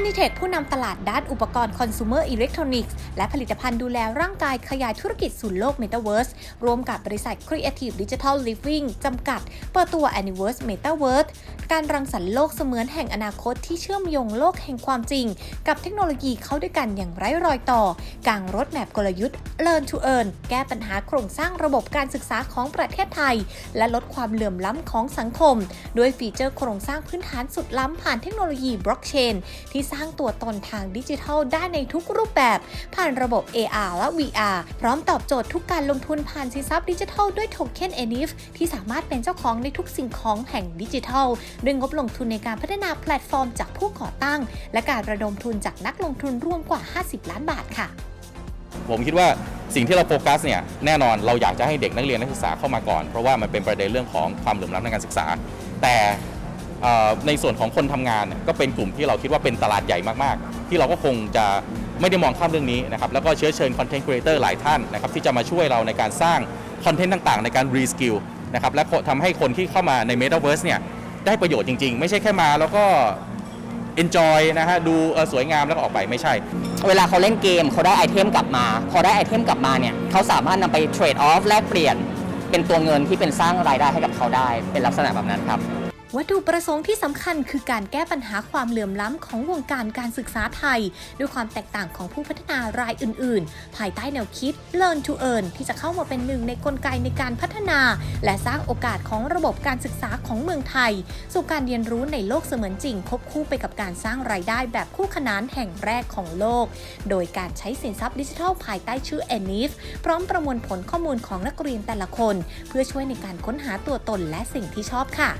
n i t e c h ผู้นำตลาดด้านอุปกรณ์ consumer electronics และผลิตภัณฑ์ดูแลร่างกายขยายธุรกิจสู่โลก Metaverse ร่วมกับบริษัท Creative Digital Living จำกัด เปิดตัว Universe Metaverse การรังสรรค์โลกเสมือนแห่งอนาคตที่เชื่อมโยงโลกแห่งความจริง กับเทคโนโลยีเข้าด้วยกันอย่างไร้รอยต่อกางรถแมพกลยุทธ์ Learn to Earn แก้ปัญหาโครงสร้างระบบการศึกษาของประเทศไทย และลดความเหลื่อมล้ำของสังคม ด้วยฟีเจอร์โครงสร้างพื้นฐานสุดล้ำผ่านเทคโนโลยีบล็อกเชนที่สร้างตัวตนทางดิจิทัลได้ในทุกรูปแบบ ผ่านระบบ AR และ VR พร้อมตอบโจทย์ทุกการลงทุนผ่านสินทรัพย์ดิจิทัลด้วยโทเค็น ENIF ที่สามารถเป็นเจ้าของในทุกสิ่งของแห่งดิจิทัลด้วยงบลงทุนในการพัฒนาแพลตฟอร์มจากผู้ก่อตั้ง และการระดมทุนจากนักลงทุนร่วมกว่า 50 ล้านบาทค่ะ ผมคิดว่าสิ่งที่เราโฟกัสเนี่ยแน่นอนเราอยากจะให้เด็กนักเรียนนักศึกษาเข้ามาก่อน เพราะว่ามันเป็นประเด็นเรื่องของความเหลื่อมล้ำทางการศึกษา แต่ ในส่วนของคนทำงานก็เป็นกลุ่มที่เราคิดว่าเป็นตลาดใหญ่มากๆ ที่เราก็คงจะไม่ได้มองข้ามเรื่องนี้นะครับแล้วก็เชื้อเชิญคอนเทนต์ครีเอเตอร์หลายท่านนะครับที่จะมาช่วยเราในการสร้างคอนเทนต์ต่างๆ ในการรีสกิลนะครับและทำให้คนที่เข้ามาใน Metaverse เนี่ยได้ประโยชน์จริง ๆ ไม่ใช่แค่มาแล้วก็ enjoy นะฮะดูสวยงามแล้วก็ออกไปไม่ใช่ เวลาเขาเล่นเกมเขาได้ไอเทมกลับมา พอได้ไอเทมกลับมาเนี่ยเขาสามารถนำไปเทรดออฟแลกเปลี่ยน เป็นตัวเงินที่เป็นสร้างรายได้ให้กับเขาได้เป็นลักษณะแบบนั้นครับ วัตถุประสงค์ที่สำคัญคือการแก้ปัญหาความเหลื่อมล้ำของวงการการศึกษาไทย ด้วยความแตกต่างของผู้พัฒนารายอื่น ๆ ภายใต้แนวคิด Learn to Earn ที่จะเข้ามาเป็นหนึ่งในกลไกในการพัฒนา และสร้างโอกาสของระบบการศึกษาของเมืองไทย สู่การเรียนรู้ในโลกเสมือนจริงควบคู่ไปกับการสร้างรายได้แบบคู่ขนานแห่งแรกของโลก โดยการใช้สินทรัพย์ดิจิทัลภายใต้ชื่อ ENIF พร้อมประมวลผลข้อมูลของนักเรียนแต่ละคน เพื่อช่วยในการค้นหาตัวตนและสิ่งที่ชอบค่ะ